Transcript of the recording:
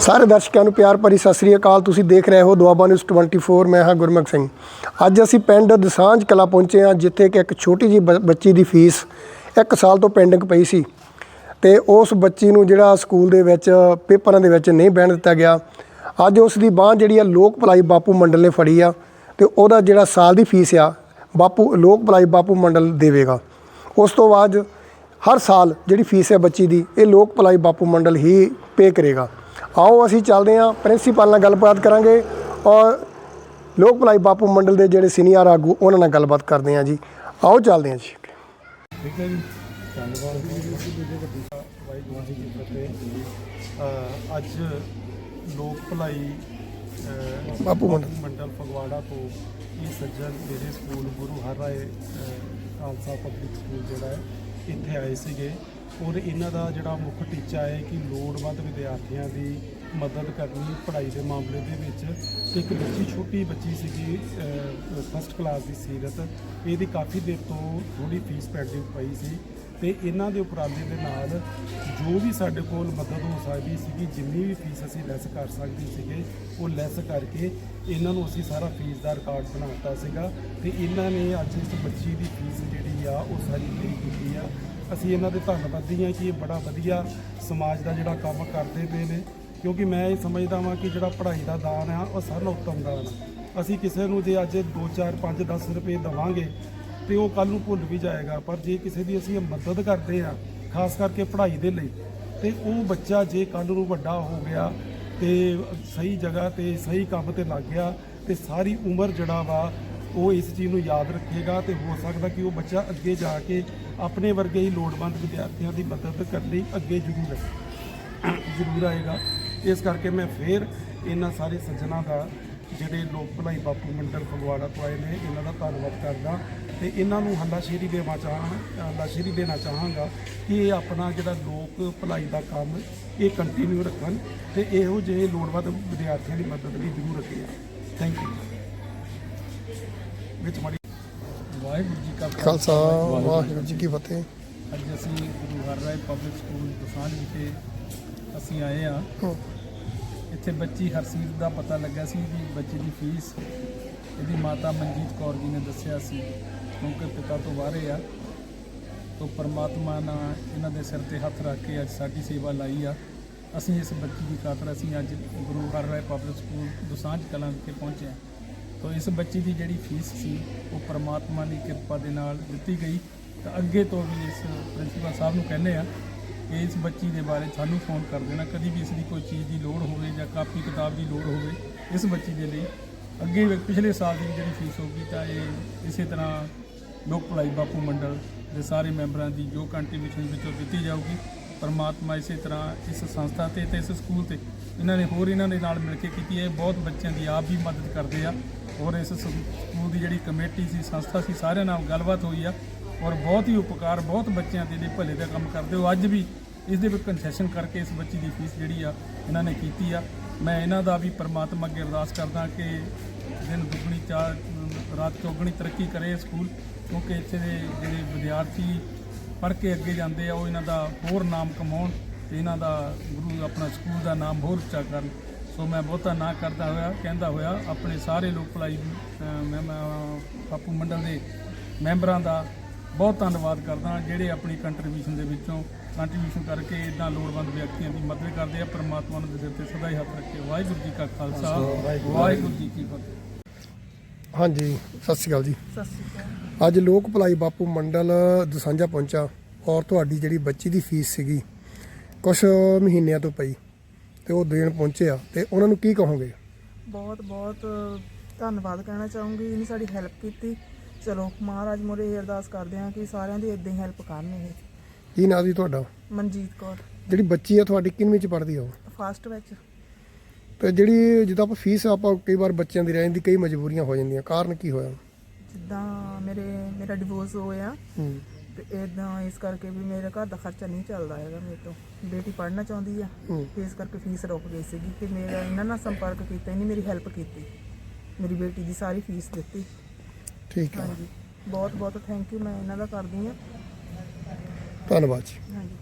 ਸਾਰੇ ਦਰਸ਼ਕਾਂ ਨੂੰ ਪਿਆਰ ਭਰੀ ਸਤਿ ਸ੍ਰੀ ਅਕਾਲ। ਤੁਸੀਂ ਦੇਖ ਰਹੇ ਹੋ ਦੁਆਬਾ ਨਿਊਜ਼ 24 ਮੈਂ ਹਾਂ ਗੁਰਮੁਖ ਸਿੰਘ। ਅੱਜ ਅਸੀਂ ਪਿੰਡ ਦਸਾਂਝ ਕਲਾ ਪਹੁੰਚੇ ਹਾਂ, ਜਿੱਥੇ ਕਿ ਇੱਕ ਛੋਟੀ ਜੀ ਬੱਚੀ ਦੀ ਫੀਸ ਇੱਕ ਸਾਲ ਤੋਂ ਪੈਂਡਿੰਗ ਪਈ ਸੀ। ਤੇ ਉਸ ਬੱਚੀ ਨੂੰ ਜਿਹੜਾ ਸਕੂਲ ਦੇ ਵਿੱਚ, ਪੇਪਰਾਂ ਦੇ ਵਿੱਚ ਨਹੀਂ ਬਹਿਣ ਦਿੱਤਾ ਗਿਆ। ਅੱਜ ਉਸ ਦੀ ਬਾਂਹ ਜਿਹੜੀ ਆ, ਲੋਕ ਭਲਾਈ ਬਾਪੂ ਮੰਡਲ ਨੇ ਫੜੀ ਆ ਤੇ ਉਹਦਾ ਜਿਹੜਾ ਸਾਲ ਦੀ ਫੀਸ ਆ, ਬਾਪੂ, ਲੋਕ ਭਲਾਈ ਬਾਪੂ ਮੰਡਲ ਦੇਵੇਗਾ। ਉਸ ਤੋਂ ਬਾਅਦ ਹਰ ਸਾਲ ਜਿਹੜੀ ਫੀਸ ਹੈ ਬੱਚੀ ਦੀ, ਇਹ ਲੋਕ ਭਲਾਈ ਬਾਪੂ ਮੰਡਲ ਹੀ ਪੇ ਕਰੇਗਾ। ਆਓ ਅਸੀਂ ਚੱਲਦੇ ਹਾਂ ਪ੍ਰਿੰਸੀਪਲ ਨਾਲ ਗੱਲਬਾਤ ਕਰਾਂਗੇ ਔਰ ਲੋਕ ਭਲਾਈ ਬਾਪੂ ਮੰਡਲ ਦੇ ਜਿਹੜੇ ਸੀਨੀਅਰ ਆਗੂ ਉਹਨਾਂ ਨਾਲ ਗੱਲਬਾਤ ਕਰਦੇ ਹਾਂ ਜੀ। ਆਓ ਚੱਲਦੇ ਹਾਂ ਜੀ। ਠੀਕ ਹੈ ਜੀ। ਧੰਨਵਾਦ ਜੀ। ਵਾਹਿਗੁਰੂ ਜੀ ਕੀ ਫਤਿਹ। ਅਹ ਅੱਜ ਲੋਕ ਭਲਾਈ ਬਾਪੂ ਮੰਡਲ। ਮੰਡਲ ਫਗਵਾੜਾ ਤੋਂ ਇਹ ਸੱਜਣ ਮੇਰੇ ਸਕੂਲ ਗੁਰੂ ਹਰਰਾਏ ਅਹ, ਖਾਲਸਾ ਪਬਲਿਕ ਸਕੂਲ ਜਿਹੜਾ ਹੈ ਇੱਥੇ ਆਏ ਸੀਗੇ। ਔਰ ਇਹਨਾਂ ਦਾ ਜਿਹੜਾ ਮੁੱਖ ਟੀਚਾ ਹੈ ਕਿ ਲੋੜਵੰਦ ਵਿਦਿਆਰਥੀਆਂ ਦੀ ਮਦਦ ਕਰਨੀ ਪੜ੍ਹਾਈ ਦੇ ਮਾਮਲੇ ਦੇ ਵਿੱਚ ਤੇ ਇੱਕ ਬੱਚੀ, ਛੋਟੀ ਬੱਚੀ ਸੀਗੀ ਫਸਟ ਕਲਾਸ ਦੀ ਸੀਰਤ, ਇਹਦੀ ਕਾਫੀ ਦੇਰ ਤੋਂ ਥੋੜੀ ਫੀਸ ਪੈਂਡਿੰਗ ਪਈ ਸੀ ਤੇ ਇਹਨਾਂ ਦੇ ਉਪਰਾਲੇ ਦੇ ਨਾਲ ਜੋ ਵੀ ਸਾਡੇ ਕੋਲ ਮਦਦ ਹੋ ਸਕਦੀ ਸੀਗੀ, ਜਿੰਨੀ ਵੀ ਫੀਸ ਅਸੀਂ ਲੈਸ ਕਰ ਸਕਦੇ ਸੀਗੇ, ਉਹ ਲੈਸ ਕਰਕੇ ਇਹਨਾਂ ਨੂੰ ਅਸੀਂ ਸਾਰਾ ਫੀਸ ਦਾ ਰਿਕਾਰਡ ਬਣਾਤਾ ਸੀਗਾ ਤੇ ਇਹਨਾਂ ਨੇ ਅੱਜ ਇਸ ਬੱਚੀ ਦੀ ਫੀਸ ਜਿਹੜੀ ਆ, ਉਹ ਸਾਰੀ ਪੇ ਕੀਤੀ ਆ। ਅਸੀਂ ਇਹਨਾਂ ਦੇ ਧੰਨਵਾਦੀ ਹਾਂ ਕਿ ਇਹ ਬੜਾ ਵਧੀਆ ਸਮਾਜ ਦਾ ਜਿਹੜਾ ਕੰਮ ਕਰਦੇ ਪਏ ਨੇ। ਕਿਉਂਕਿ ਮੈਂ ਇਹ ਸਮਝਦਾ ਹਾਂ ਕਿ ਜਿਹੜਾ ਪੜ੍ਹਾਈ ਦਾ ਦਾਨ ਆ, ਉਹ ਸਾਰਿਆਂ ਉੱਤਮ ਦਾਨ ਆ। ਅਸੀਂ ਕਿਸੇ ਨੂੰ ਜੇ ਅੱਜ 2 4 5 10 ਰੁਪਏ ਦੇਵਾਂਗੇ ਤੇ ਉਹ ਕੱਲ ਨੂੰ ਭੁੱਲ ਵੀ ਜਾਏਗਾ। ਪਰ ਜੇ ਕਿਸੇ ਦੀ ਅਸੀਂ ਮਦਦ ਕਰਦੇ ਆ, ਖਾਸ ਕਰਕੇ ਪੜ੍ਹਾਈ ਦੇ ਲਈ, ਤੇ ਉਹ ਬੱਚਾ ਜੇ ਕੱਲ ਨੂੰ ਵੱਡਾ ਹੋ ਗਿਆ ਤੇ ਸਹੀ ਜਗ੍ਹਾ ਤੇ ਸਹੀ ਕੰਮ ਤੇ ਲੱਗ ਗਿਆ ਤੇ ਸਾਰੀ ਉਮਰ ਜਿਹੜਾ ਵਾ, ਉਹ ਇਸ ਚੀਜ਼ ਨੂੰ ਯਾਦ ਰੱਖੇਗਾ ਤੇ ਹੋ ਸਕਦਾ ਕਿ ਉਹ ਬੱਚਾ ਅੱਗੇ ਜਾ ਕੇ ਆਪਣੇ ਵਰਗੇ ਹੀ ਲੋੜਵੰਦ ਵਿਦਿਆਰਥੀਆਂ ਦੀ ਮਦਦ ਕਰਨ ਲਈ ਅੱਗੇ ਜ਼ਰੂਰ ਆਏ। ਜ਼ਰੂਰ ਆਏਗਾ। ਇਸ ਕਰਕੇ ਮੈਂ ਫੇਰ ਇਹਨਾਂ ਸਾਰੇ ਸੱਜਣਾ ਦਾ ਜਿਹੜੇ ਲੋਕ ਭਲਾਈ ਬਾਪੂ ਮੰਡਲ ਫਗਵਾੜਾ ਤੋਂ ਆਏ ਨੇ ਇਹਨਾਂ ਦਾ ਧੰਨਵਾਦ ਕਰਦਾ। ਤੇ ਇਹਨਾਂ ਨੂੰ ਹੱਲਾਸ਼ੇਰੀ ਦੇਣਾ ਚਾਹਾਂ ਹੱਲਾਸ਼ੇਰੀ ਦੇਣਾ ਚਾਹਾਂਗਾ ਕਿ ਇਹ ਆਪਣਾ ਜਿਹੜਾ ਲੋਕ ਭਲਾਈ ਦਾ ਕੰਮ ਇਹ ਕੰਟੀਨਿਊ ਰੱਖਣ ਤੇ ਇਹੋ ਜਿਹੇ ਲੋੜਵੰਦ ਵਿਦਿਆਰਥੀਆਂ ਦੀ ਮਦਦ ਲਈ ਜ਼ਰੂਰ ਆਉਣ ਥੈਂਕ ਯੂ ਵਿੱਚ ਮਾੜੀ ਵਾਹਿਗੁਰੂ ਜੀ ਕਾ ਖਾਲਸਾ ਵਾਹਿਗੁਰੂ ਜੀ ਕੀ ਫਤਿਹ। ਅੱਜ ਅਸੀਂ ਗੁਰੂ ਹਰਰਾਏ ਪਬਲਿਕ ਸਕੂਲ ਦਸਾਂਝ ਵਿਖੇ ਅਸੀਂ ਆਏ ਆ ਇੱਥੇ ਬੱਚੀ ਹਰਸੀਤ ਦਾ ਪਤਾ ਲੱਗਾ ਸੀ ਕਿ ਬੱਚੇ ਦੀ ਫੀਸ ਇਹਦੀ ਮਾਤਾ ਮਨਜੀਤ ਕੌਰ ਜੀ ਨੇ ਦੱਸਿਆ ਸੀ, ਕਿਉਂਕਿ ਪਿਤਾ ਤੋਂ ਬਾਹਰੇ ਆ। ਤੋਂ ਪਰਮਾਤਮਾ ਨੇ ਇਹਨਾਂ ਦੇ ਸਿਰ ਤੇ ਹੱਥ ਰੱਖ ਕੇ ਅੱਜ ਸਾਡੀ ਸੇਵਾ ਲਾਈ ਆ। ਅਸੀਂ ਇਸ ਬੱਚੀ ਦੀ ਖਾਤਰ ਅਸੀਂ ਅੱਜ ਗੁਰੂ ਹਰ ਰਾਏ ਪਬਲਿਕ ਸਕੂਲ ਦਸਾਂਝ ਕਲਾਂ ਵਿਖੇ ਪਹੁੰਚੇ ਹਾਂ। ਤੋਂ ਇਸ ਬੱਚੀ ਦੀ ਜਿਹੜੀ ਫੀਸ ਸੀ, ਉਹ ਪਰਮਾਤਮਾ ਦੀ ਕਿਰਪਾ ਦੇ ਨਾਲ ਦਿੱਤੀ ਗਈ। ਤਾਂ ਅੱਗੇ ਤੋਂ ਵੀ ਇਸ ਪ੍ਰਿੰਸੀਪਲ ਸਾਹਿਬ ਨੂੰ ਕਹਿੰਦੇ ਆ ਇਸ ਬੱਚੀ ਦੇ ਬਾਰੇ ਸਾਨੂੰ ਫੋਨ ਕਰ ਦੇਣਾ, ਕਦੀ ਵੀ ਇਸ ਦੀ ਕੋਈ ਚੀਜ਼ ਦੀ ਲੋੜ ਹੋਵੇ ਜਾਂ ਕਾਪੀ ਕਿਤਾਬ ਦੀ ਲੋੜ ਹੋਵੇ, ਇਸ ਬੱਚੀ ਦੇ ਲਈ। ਅੱਗੇ ਪਿਛਲੇ ਸਾਲ ਦੀ ਜਿਹੜੀ ਫੀਸ ਹੋਗੀ ਤਾਂ ਇਹ ਇਸੇ ਤਰ੍ਹਾਂ ਲੋਕ ਭਲਾਈ ਬਾਪੂ ਮੰਡਲ ਦੇ ਸਾਰੇ ਮੈਂਬਰਾਂ ਦੀ ਜੋ ਕੰਟਰੀਬਿਊਸ਼ਨ ਵਿੱਚੋਂ ਦਿੱਤੀ ਜਾਊਗੀ, ਪਰਮਾਤਮਾ ਇਸੇ ਤਰ੍ਹਾਂ ਇਸ ਸੰਸਥਾ ਤੇ ਤੇ ਇਸ ਸਕੂਲ ਤੇ ਇਹਨਾਂ ਨੇ ਹੋਰ ਇਹਨਾਂ ਦੇ ਨਾਲ ਮਿਲ ਕੇ ਕੀਤੀ ਹੈ। ਬਹੁਤ ਬੱਚਿਆਂ ਦੀ ਆਪ ਵੀ ਮਦਦ ਕਰਦੇ ਆ ਔਰ ਇਸ ਸਕੂਲ ਦੀ ਜਿਹੜੀ ਕਮੇਟੀ ਸੀ, ਸੰਸਥਾ ਸੀ, ਸਾਰਿਆਂ ਨਾਲ ਗੱਲਬਾਤ ਹੋਈ ਆ। ਔਰ ਬਹੁਤ ਹੀ ਉਪਕਾਰ, ਬਹੁਤ ਬੱਚਿਆਂ ਦੇ ਲਈ ਭਲੇ ਦਾ ਕੰਮ ਕਰਦੇ ਹੋ। ਅੱਜ ਵੀ ਇਸ ਦੇ ਵਿੱਚ ਕੰਸੈਸ਼ਨ ਕਰਕੇ ਇਸ ਬੱਚੀ ਦੀ ਫੀਸ ਜਿਹੜੀ ਆ, ਇਹਨਾਂ ਨੇ ਕੀਤੀ ਆ। ਮੈਂ ਇਹਨਾਂ ਦਾ ਵੀ ਪਰਮਾਤਮਾ ਅੱਗੇ ਅਰਦਾਸ ਕਰਦਾ ਕਿ ਦਿਨ ਦੁੱਗਣੀ ਚਾਰ ਰਾਤ ਚੌਗਣੀ ਤਰੱਕੀ ਕਰੇ ਸਕੂਲ, ਕਿਉਂਕਿ ਇੱਥੇ ਦੇ ਜਿਹੜੇ ਵਿਦਿਆਰਥੀ ਪੜ੍ਹ ਕੇ ਅੱਗੇ ਜਾਂਦੇ ਆ, ਉਹ ਇਹਨਾਂ ਦਾ ਹੋਰ ਨਾਮ ਕਮਾਉਣ ਤੇ ਇਹਨਾਂ ਦਾ ਗੁਰੂ ਆਪਣਾ ਸਕੂਲ ਦਾ ਨਾਮ ਹੋਰ ਉੱਚਾ ਕਰਨ। ਸੋ ਮੈਂ ਬਹੁਤਾ ਨਾ ਕਰਦਾ ਹੋਇਆ, ਕਹਿੰਦਾ ਹੋਇਆ, ਆਪਣੇ ਸਾਰੇ ਲੋਕ ਭਲਾਈ ਮੈਂ ਮੈਂ ਮੰਡਲ ਦੇ ਮੈਂਬਰਾਂ ਦਾ ਬਹੁਤ ਧੰਨਵਾਦ ਕਰਦਾ ਜਿਹੜੇ ਆਪਣੀ ਕੰਟਰੀਬਿਊਸ਼ਨ ਦੇ ਵਿੱਚੋਂ ਕੰਟਰੀਬਿਊਸ਼ਨ ਕਰਕੇ ਇਦਾਂ ਲੋੜਵੰਦ ਵਿਅਕਤੀਆਂ ਦੀ ਮਦਦ ਕਰਦੇ ਆ ਪਰਮਾਤਮਾ ਨੂੰ ਦੇ ਤੇ ਸਦਾ ਹੀ ਹੱਥ ਰੱਖੇ। ਵਾਹਿਗੁਰੂ ਜੀ ਕਾ ਖਾਲਸਾ ਵਾਹਿਗੁਰੂ ਜੀ ਕੀ ਫਤਿਹ। ਹਾਂਜੀ ਸਤਿ ਸ਼੍ਰੀ ਅਕਾਲ ਜੀ। ਸਤਿ ਸ਼੍ਰੀ ਅਕਾਲ। ਅੱਜ ਲੋਕ ਭਲਾਈ ਬਾਪੂ ਮੰਡਲ ਦਸਾਂਝਾ ਪਹੁੰਚਾ ਔਰ ਤੁਹਾਡੀ ਜਿਹੜੀ ਬੱਚੀ ਦੀ ਫੀਸ ਸੀਗੀ ਕੁਝ ਮਹੀਨਿਆਂ ਤੋਂ ਪਈ ਤੇ ਉਹ ਦੇਣ ਪਹੁੰਚੇ ਆ ਤੇ ਉਹਨਾਂ ਨੂੰ ਕੀ ਕਹੋਗੇ? ਬਹੁਤ ਬਹੁਤ ਧੰਨਵਾਦ ਕਹਿਣਾ ਚਾਹੂੰਗੀ। ਇਹਨੇ ਸਾਡੀ ਹੈਲਪ ਕੀਤੀ। ਚਲੋ ਮਹਾਰਾਜ ਮੋਰੇ ਇਹ ਅਰਦਾਸ ਕਰਦੇ ਹਾਂ ਕਿ ਸਾਰਿਆਂ ਦੀ ਇਦਾਂ ਹੀ ਹੈਲਪ ਕਰਨ ਇਹ ਕੀ ਨਾਂ ਜੀ ਤੁਹਾਡਾ? ਮਨਜੀਤ ਕੌਰ। ਜਿਹੜੀ ਬੱਚੀ ਆ ਤੁਹਾਡੀ ਕਿੰਨਵੀਂ ਚ ਪੜ੍ਹਦੀ ਆ ਉਹ? ਫਾਸਟ ਵਿੱਚ। ਤੇ ਜਿਹੜੀ ਜਿੱਦਾਂ ਆਪਾਂ ਫੀਸ ਆਪਾਂ ਕਈ ਵਾਰ ਬੱਚਿਆਂ ਦੀ ਰਹਿ ਜਾਂਦੀ ਕਈ ਮਜਬੂਰੀਆਂ ਹੋ ਜਾਂਦੀਆਂ ਕਾਰਨ ਕੀ ਹੋਇਆ? ਜਿੱਦਾਂ ਮੇਰੇ ਮੇਰਾ ਡਿਵੋਰਸ ਹੋਇਆ ਹੂੰ। ਤੇ ਇਦਾਂ ਇਸ ਕਰਕੇ ਵੀ ਮੇਰੇ ਘਰ ਦਾ ਖਰਚਾ ਨਹੀਂ ਚੱਲਦਾ ਹੈਗਾ ਮੇਰੇ ਤੋਂ। ਬੇਟੀ ਪੜ੍ਹਨਾ ਚਾਹੁੰਦੀ ਆ ਹੂੰ। ਇਸ ਕਰਕੇ ਫੀਸ ਰੁਕ ਗਈ ਸੀਗੀ। ਤੇ ਮੇਰਾ ਇਹਨਾਂ ਨਾਲ ਸੰਪਰਕ ਕੀਤਾ ਇਹਨੇ ਮੇਰੀ ਹੈਲਪ ਕੀਤੀ। ਮੇਰੀ ਬੇਟੀ ਦੀ ਸਾਰੀ ਫੀਸ ਦਿੱਤੀ। ਠੀਕ ਆ ਹਾਂਜੀ। ਬਹੁਤ ਬਹੁਤ ਥੈਂਕ ਯੂ ਮੈਂ ਇਹਨਾਂ ਦਾ ਕਰਦੀ ਆ ਧੰਨਵਾਦ ਜੀ। ਹਾਂਜੀ